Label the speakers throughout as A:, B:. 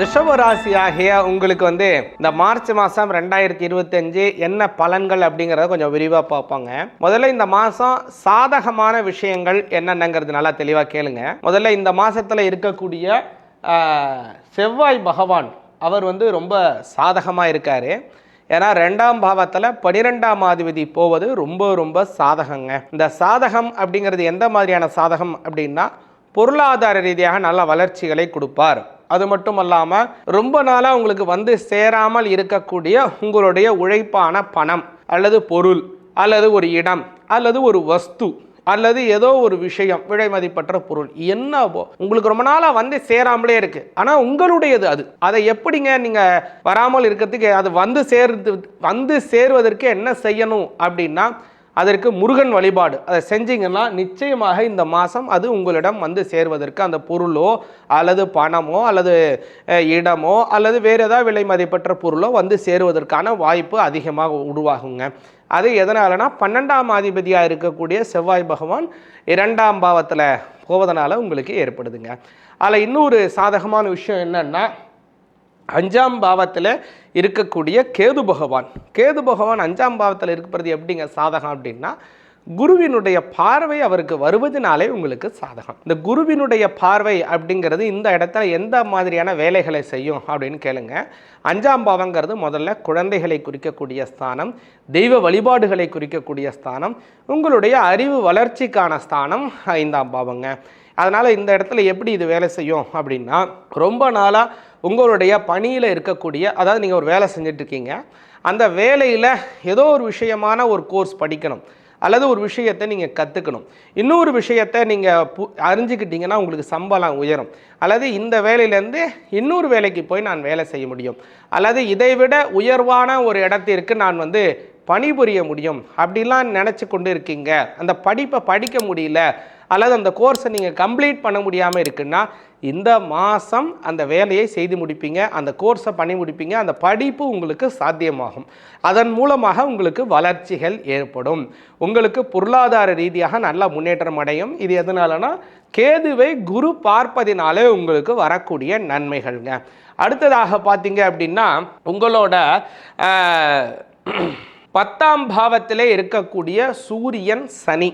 A: ரிஷபராசி ஆகிய உங்களுக்கு வந்து இந்த மார்ச் மாதம் ரெண்டாயிரத்தி இருபத்தஞ்சு என்ன பலன்கள் அப்படிங்கிறத கொஞ்சம் விரிவாக பார்ப்பாங்க. முதல்ல இந்த மாதம் சாதகமான விஷயங்கள் என்னென்னங்கிறது நல்லா தெளிவாக கேளுங்க. முதல்ல இந்த மாதத்தில் இருக்கக்கூடிய செவ்வாய் பகவான் அவர் வந்து ரொம்ப சாதகமாக இருக்கார். ஏன்னா ரெண்டாம் பாவத்தில் பனிரெண்டாம் அதிபதி போவது ரொம்ப ரொம்ப சாதகங்க. இந்த சாதகம் அப்படிங்கிறது எந்த மாதிரியான சாதகம் அப்படின்னா பொருளாதார ரீதியாக நல்ல வளர்ச்சிகளை கொடுப்பார். அது மட்டும் அல்லாமல் ரொம்ப நாளாக உங்களுக்கு வந்து சேராமல் இருக்கக்கூடிய உங்களுடைய உழைப்பான பணம் அல்லது பொருள் அல்லது ஒரு இடம் அல்லது ஒரு வஸ்து அல்லது ஏதோ ஒரு விஷயம் விலை மதிப்பற்ற பொருள் என்னவோ உங்களுக்கு ரொம்ப நாளாக வந்து சேராமலே இருக்கு. ஆனால் உங்களுடையது அது. அதை எப்படிங்க நீங்கள் வராமல் இருக்கிறதுக்கு அது வந்து சேர்றது வந்து சேருவதற்கு என்ன செய்யணும் அப்படின்னா அதற்கு முருகன் வழிபாடு. அதை செஞ்சீங்கன்னா நிச்சயமாக இந்த மாதம் அது உங்களிடம் வந்து சேர்வதற்கு அந்த பொருளோ அல்லது பணமோ அல்லது இடமோ அல்லது வேறு ஏதாவது விலை மதிப்பற்ற பொருளோ வந்து சேருவதற்கான வாய்ப்பு அதிகமாக உருவாகுங்க. அது எதனாலனா பன்னெண்டாம் அதிபதியாக இருக்கக்கூடிய செவ்வாய் பகவான் இரண்டாம் பாவத்தில் போவதனால உங்களுக்கு ஏற்படுதுங்க. அதில் இன்னொரு சாதகமான விஷயம் என்னென்னா அஞ்சாம் பாவத்தில் இருக்கக்கூடிய கேது பகவான். கேது பகவான் அஞ்சாம் பாவத்தில் இருக்கிறது எப்படிங்க சாதகம் அப்படின்னா குருவினுடைய பார்வை அவருக்கு வருவதனாலே உங்களுக்கு சாதகம். இந்த குருவினுடைய பார்வை அப்படிங்கிறது இந்த இடத்துல எந்த மாதிரியான வேலைகளை செய்யும் அப்படின்னு கேளுங்க. அஞ்சாம் பாவங்கிறது முதல்ல குழந்தைகளை குறிக்கக்கூடிய ஸ்தானம் தெய்வ வழிபாடுகளை குறிக்கக்கூடிய ஸ்தானம் உங்களுடைய அறிவு வளர்ச்சிக்கான ஸ்தானம் ஐந்தாம் பாவங்க. அதனால் இந்த இடத்துல எப்படி இது வேலை செய்யும் அப்படின்னா ரொம்ப நாளாக உங்களுடைய பணியில் இருக்கக்கூடிய அதாவது நீங்கள் ஒரு வேலை செஞ்சிட்ருக்கீங்க அந்த வேலையில் ஏதோ ஒரு விஷயமான ஒரு கோர்ஸ் படிக்கணும். அல்லது ஒரு விஷயத்தை நீங்கள் கற்றுக்கணும் இன்னொரு விஷயத்தை நீங்கள் பு அறிஞ்சிக்கிட்டிங்கன்னா உங்களுக்கு சம்பளம் உயரும். அல்லது இந்த வேலையிலேருந்து இன்னொரு வேலைக்கு போய் நான் வேலை செய்ய முடியும். அல்லது இதை விட உயர்வான ஒரு இடத்திற்கு நான் வந்து பணிபுரிய முடியும். அப்படிலாம் நினச்சி கொண்டு இருக்கீங்க. அந்த படிப்பை படிக்க முடியல. அல்லது அந்த கோர்ஸை நீங்கள் கம்ப்ளீட் பண்ண முடியாமல் இருக்குன்னா இந்த மாதம் அந்த வேலையை செய்து முடிப்பீங்க அந்த கோர்ஸை பண்ணி முடிப்பீங்க அந்த படிப்பு உங்களுக்கு சாத்தியமாகும். அதன் மூலமாக உங்களுக்கு வளர்ச்சிகள் ஏற்படும். உங்களுக்கு பொருளாதார ரீதியாக நல்ல முன்னேற்றம் அடையும். இது எதனாலனா கேதுவை குரு பார்ப்பதினாலே உங்களுக்கு வரக்கூடிய நன்மைகள்ங்க. அடுத்ததாக பார்த்தீங்க அப்படின்னா உங்களோட பத்தாம் பாவத்திலே இருக்கக்கூடிய சூரியன் சனி.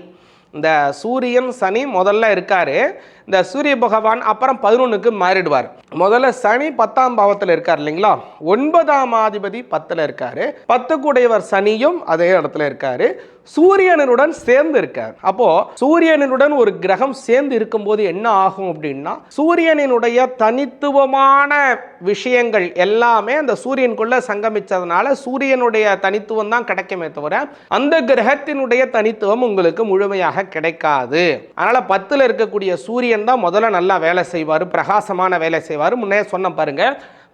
A: இந்த சூரியன் சனி முதல்ல இருக்காரு. இந்த சூரிய பகவான் அப்புறம் பதினொன்றுக்கு மாறிடுவார். முதல்ல சனி பத்தாம் பாவத்தில் இருக்கார் இல்லைங்களா? ஒன்பதாம் அதிபதி பத்தில் இருக்காரு. பத்து கூடையவர் சனியும் அதே இடத்துல இருக்காரு. சூரியனுடன் சேர்ந்து இருக்கார். அப்போ சூரியனுடன் ஒரு கிரகம் சேர்ந்து இருக்கும்போது என்ன ஆகும் அப்படின்னா சூரியனினுடைய தனித்துவமான விஷயங்கள் எல்லாமே அந்த சூரியனுக்குள்ள சங்கமிச்சதுனால சூரியனுடைய தனித்துவம் தான் கிடைக்குமே தவிர அந்த கிரகத்தினுடைய தனித்துவம் உங்களுக்கு முழுமையாக கிடைக்காது. அதனால பத்துல இருக்கக்கூடிய சூரியன் தான் முதல்ல நல்லா வேலை செய்வார் பிரகாசமான வேலை செய்வார். முன்னே சொன்ன பாருங்க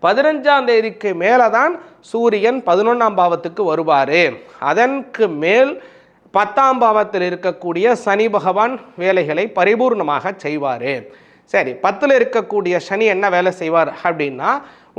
A: பதினஞ்சாம் தேதிக்கு மேலே தான் சூரியன் பதினொன்றாம் பாவத்துக்கு வருவார். அதற்கு மேல் பத்தாம் பாவத்தில் இருக்கக்கூடிய சனி பகவான் வேலைகளை பரிபூர்ணமாக செய்வார். சரி பத்தில் இருக்கக்கூடிய சனி என்ன வேலை செய்வார் அப்படின்னா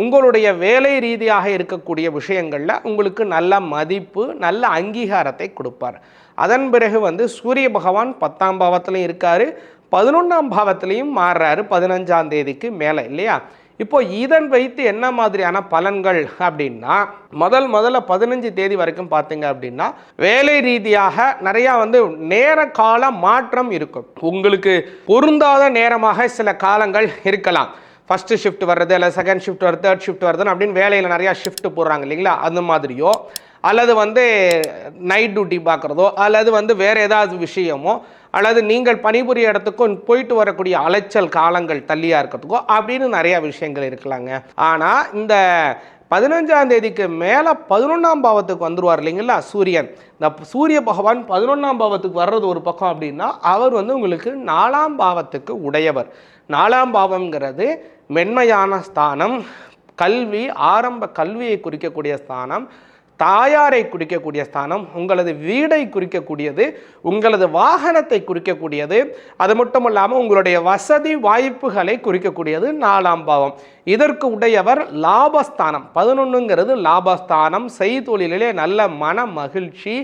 A: உங்களுடைய வேலை ரீதியாக இருக்கக்கூடிய விஷயங்களில் உங்களுக்கு நல்ல மதிப்பு நல்ல அங்கீகாரத்தை கொடுப்பார். அதன் பிறகு வந்து சூரிய பகவான் பத்தாம் பாவத்திலையும் இருக்கார். பதினொன்றாம் பாவத்திலையும் மாறுறாரு பதினஞ்சாம் தேதிக்கு மேலே இல்லையா? இப்போ இதன் வைத்து என்ன மாதிரியான பலன்கள் அப்படின்னா முதல் முதல்ல பதினஞ்சு தேதி வரைக்கும் பார்த்தீங்க அப்படின்னா வேலை ரீதியாக நிறையா வந்து நேர கால மாற்றம் இருக்கும். உங்களுக்கு பொருந்தாத நேரமாக சில காலங்கள் இருக்கலாம். ஃபஸ்ட்டு ஷிஃப்ட் வர்றது இல்லை செகண்ட் ஷிஃப்ட் வருது தேர்ட் ஷிஃப்ட் வருதுன்னு அப்படின்னு வேலையில் நிறையா ஷிஃப்ட் போடுறாங்க இல்லைங்களா? அந்த மாதிரியோ அல்லது வந்து நைட் டியூட்டி பார்க்குறதோ அல்லது வந்து வேறு ஏதாவது விஷயமோ அல்லது நீங்கள் பணிபுரிய இடத்துக்கும் போயிட்டு வரக்கூடிய அலைச்சல் காலங்கள் தள்ளியாக இருக்கிறதுக்கோ அப்படின்னு நிறையா விஷயங்கள் இருக்கலாங்க. ஆனால் இந்த பதினஞ்சாம் தேதிக்கு மேலே பதினொன்றாம் பாவத்துக்கு வந்துருவார் இல்லைங்களா சூரியன். இந்த சூரிய பகவான் பதினொன்றாம் பாவத்துக்கு வர்றது ஒரு பக்கம் அப்படின்னா அவர் வந்து உங்களுக்கு நாலாம் பாவத்துக்கு உடையவர். நாலாம் பாவம்ங்கிறது மென்மையான ஸ்தானம் கல்வி ஆரம்ப கல்வியை குறிக்கக்கூடிய ஸ்தானம் தாயாரை குறிக்கக்கூடிய ஸ்தானம் உங்களது வீடை குறிக்கக்கூடியது உங்களது வாகனத்தை குறிக்கக்கூடியது அது மட்டும் இல்லாமல் உங்களுடைய வசதி வாய்ப்புகளை குறிக்கக்கூடியது நாலாம் பாவம். இதற்கு உடையவர் லாபஸ்தானம். பதினொன்றுங்கிறது லாபஸ்தானம். செய்தொழிலே நல்ல மன மகிழ்ச்சி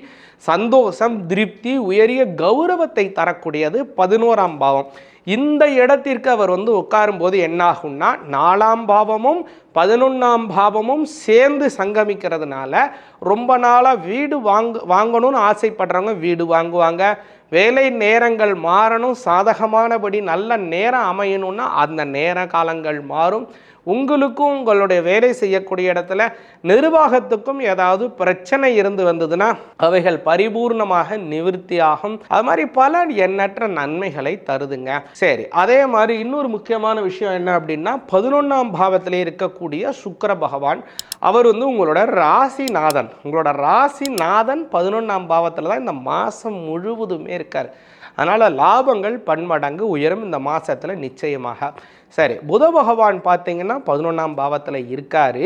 A: சந்தோஷம் திருப்தி உயரிய கௌரவத்தை தரக்கூடியது பதினோராம் பாவம். இந்த இடத்திற்கு அவர் வந்து உட்காரும்போது போது ஆகும்னா நாலாம் பாவமும் பதினொன்றாம் பாவமும் சேர்ந்து சங்கமிக்கிறதுனால ரொம்ப நாளாக வீடு வாங்க வாங்கணும்னு ஆசைப்படுறவங்க வீடு வாங்குவாங்க. வேலை நேரங்கள் மாறணும் சாதகமானபடி நல்ல நேரம் அமையணும்னா அந்த நேர காலங்கள் மாறும். உங்களுக்கும் உங்களுடைய வேலை செய்யக்கூடிய இடத்துல நிர்வாகத்துக்கும் ஏதாவது பிரச்சனை இருந்து வந்ததுன்னா அவைகள் பரிபூர்ணமாக நிவிருத்தியாகும் அது மாதிரி பல எண்ணற்ற நன்மைகளை தருதுங்க. சரி அதே மாதிரி இன்னொரு முக்கியமான விஷயம் என்ன அப்படின்னா பதினொன்றாம் பாவத்திலே இருக்கக்கூடிய சுக்கர பகவான் அவர் வந்து உங்களோட ராசிநாதன். உங்களோட ராசிநாதன் பதினொன்றாம் பாவத்தில் தான் இந்த மாதம் முழுவதுமே இருக்கார். அதனால் லாபங்கள் பன்மடங்கு உயரும் இந்த மாதத்தில் நிச்சயமாக. சரி புத பகவான் பார்த்தீங்கன்னா பதினொன்றாம் பாவத்தில் இருக்கார்.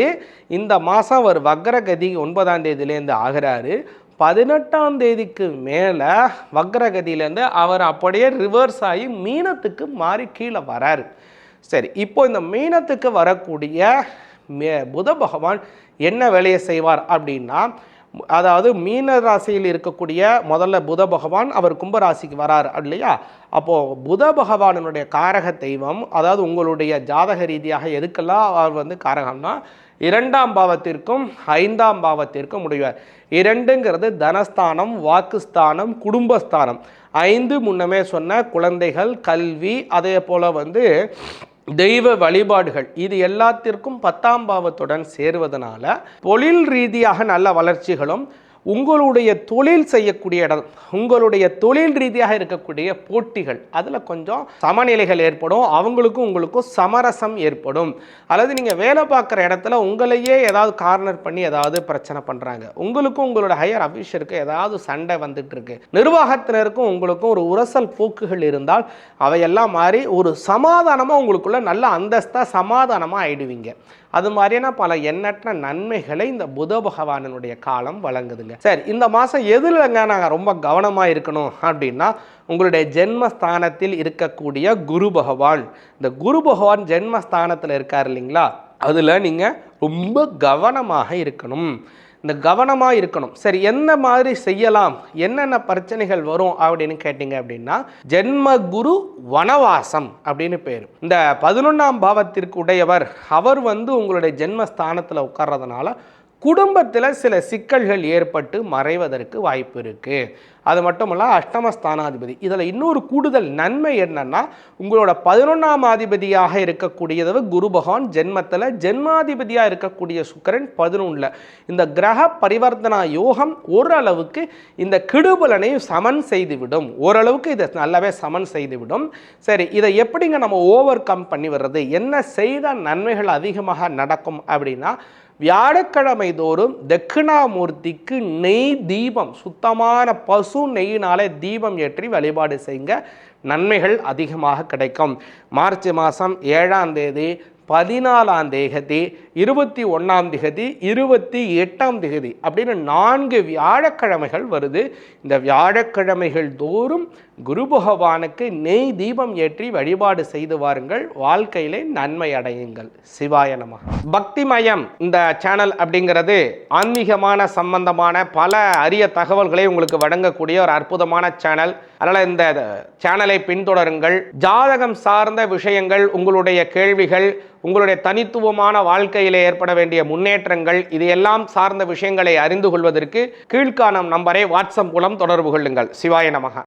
A: இந்த மாதம் அவர் வக்ரகதி ஒன்பதாம் தேதியிலேருந்து ஆகிறாரு. பதினெட்டாம் தேதிக்கு மேலே வக்ரகதியிலேருந்து அவர் அப்படியே ரிவர்ஸ் ஆகி மீனத்துக்கு மாறி கீழே வராரு. சரி இப்போ இந்த மீனத்துக்கு வரக்கூடிய மே- புத பகவான் என்ன வேலையை செய்வார் அப்படின்னா அதாவது மீன ராசியில் இருக்கக்கூடிய முதல்ல புத பகவான் அவர் கும்பராசிக்கு வரார் இல்லையா? அப்போது புத பகவானுடைய காரக தெய்வம் அதாவது உங்களுடைய ஜாதக ரீதியாக எதுக்கெல்லாம் அவர் வந்து காரகம்னா இரண்டாம் பாவத்திற்கும் ஐந்தாம் பாவத்திற்கும் முடிவார் இரண்டுங்கிறது தனஸ்தானம் வாக்குஸ்தானம் குடும்பஸ்தானம். ஐந்து முன்னமே சொன்ன குழந்தைகள் கல்வி அதே போல் வந்து தெய்வ வழிபாடுகள் இது எல்லாத்திற்கும் பத்தாம் பாவத்துடன் சேருவதனால தொழில் ரீதியாக நல்ல வளர்ச்சிகளும் உங்களுடைய தொழில் செய்யக்கூடிய இடம் உங்களுடைய தொழில் ரீதியாக இருக்கக்கூடிய போட்டிகள் அதில் கொஞ்சம் சமநிலைகள் ஏற்படும் அவங்களுக்கும் உங்களுக்கும் சமரசம் ஏற்படும். அல்லது நீங்கள் வேலை பார்க்குற இடத்துல உங்களையே ஏதாவது கார்னர் பண்ணி ஏதாவது பிரச்சனை பண்ணுறாங்க உங்களுக்கும் உங்களோட ஹையர் அஃபீஷருக்கு ஏதாவது சண்டை வந்துட்டு இருக்கு. நிர்வாகத்தினருக்கும் உங்களுக்கும் ஒரு உரசல் போக்குகள் இருந்தால் அவையெல்லாம் மாறி ஒரு சமாதானமாக உங்களுக்குள்ள நல்ல அந்தஸ்தாக சமாதானமாக ஆயிடுவீங்க. அது மாதிரியான பல எண்ணற்ற நன்மைகளை இந்த புத பகவானனுடைய காலம் வழங்குதுங்க. சரி இந்த மாதம் எதுலங்க நாங்கள் ரொம்ப கவனமாக இருக்கணும் அப்படின்னா உங்களுடைய ஜென்மஸ்தானத்தில் இருக்கக்கூடிய குரு பகவான். இந்த குரு பகவான் ஜென்மஸ்தானத்தில் இருக்கார் இல்லைங்களா? அதில் நீங்கள் ரொம்ப கவனமாக இருக்கணும். இந்த கவனமாக இருக்கணும். சரி என்ன மாதிரி செய்யலாம்? என்னென்ன பிரச்சனைகள் வரும் அப்படின்னு கேட்டிங்க அப்படின்னா ஜென்ம குரு வனவாசம் அப்படின்னு பேர். இந்த பதினொன்றாம் பாவத்திற்கு உடையவர் அவர் வந்து உங்களுடைய ஜென்மஸ்தானத்தில் உட்கார்றதுனால குடும்பத்தில் சில சிக்கல்கள் ஏற்பட்டு மறைவதற்கு வாய்ப்பு இருக்குது அது மட்டும் இல்லை அஷ்டமஸ்தானாதிபதி. இதில் இன்னொரு கூடுதல் நன்மை என்னன்னா உங்களோட பதினொன்றாம் அதிபதியாக இருக்கக்கூடியது குரு பகவான் ஜென்மத்தில் ஜென்மாதிபதியாக இருக்கக்கூடிய சுக்கரன் பதினொன்றில் இந்த கிரக பரிவர்த்தனா யோகம் ஓரளவுக்கு இந்த கிடுபலனை சமன் செய்துவிடும். ஓரளவுக்கு இதை நல்லாவே சமன் செய்துவிடும். சரி இதை எப்படிங்க நம்ம ஓவர் கம் பண்ணி வர்றது என்ன செய்த நன்மைகள் அதிகமாக நடக்கும் அப்படின்னா வியாழக்கிழமை தோறும் தட்சிணாமூர்த்திக்கு நெய் தீபம் சுத்தமான பசு நெய்யினாலே தீபம் ஏற்றி வழிபாடு செய்யுங்க நன்மைகள் அதிகமாக கிடைக்கும். மார்ச் மாதம் ஏழாம் தேதி பதினாலாம் தேதி இருபத்தி ஒன்றாம் திகதி இருபத்தி எட்டாம் திகதி அப்படின்னு நான்கு வியாழக்கிழமைகள் வருது. இந்த வியாழக்கிழமைகள் தோறும் குரு பகவானுக்கு நெய் தீபம் ஏற்றி வழிபாடு செய்து வாருங்கள். வாழ்க்கையிலே நன்மை அடையுங்கள். சிவாய நம. பக்திமயம் இந்த சேனல் அப்படிங்கிறது ஆன்மீகமான சம்பந்தமான பல அரிய தகவல்களை உங்களுக்கு வழங்கக்கூடிய ஒரு அற்புதமான சேனல் அதனால் இந்த சேனலை பின்தொடருங்கள். ஜாதகம் சார்ந்த விஷயங்கள் உங்களுடைய கேள்விகள் உங்களுடைய தனித்துவமான வாழ்க்கையில் ஏற்பட வேண்டிய முன்னேற்றங்கள் இது எல்லாம் சார்ந்த விஷயங்களை அறிந்து கொள்வதற்கு கீழ்காணும் நம்பரை வாட்ஸ்அப் மூலம் தொடர்பு கொள்ளுங்கள். சிவாய நமகா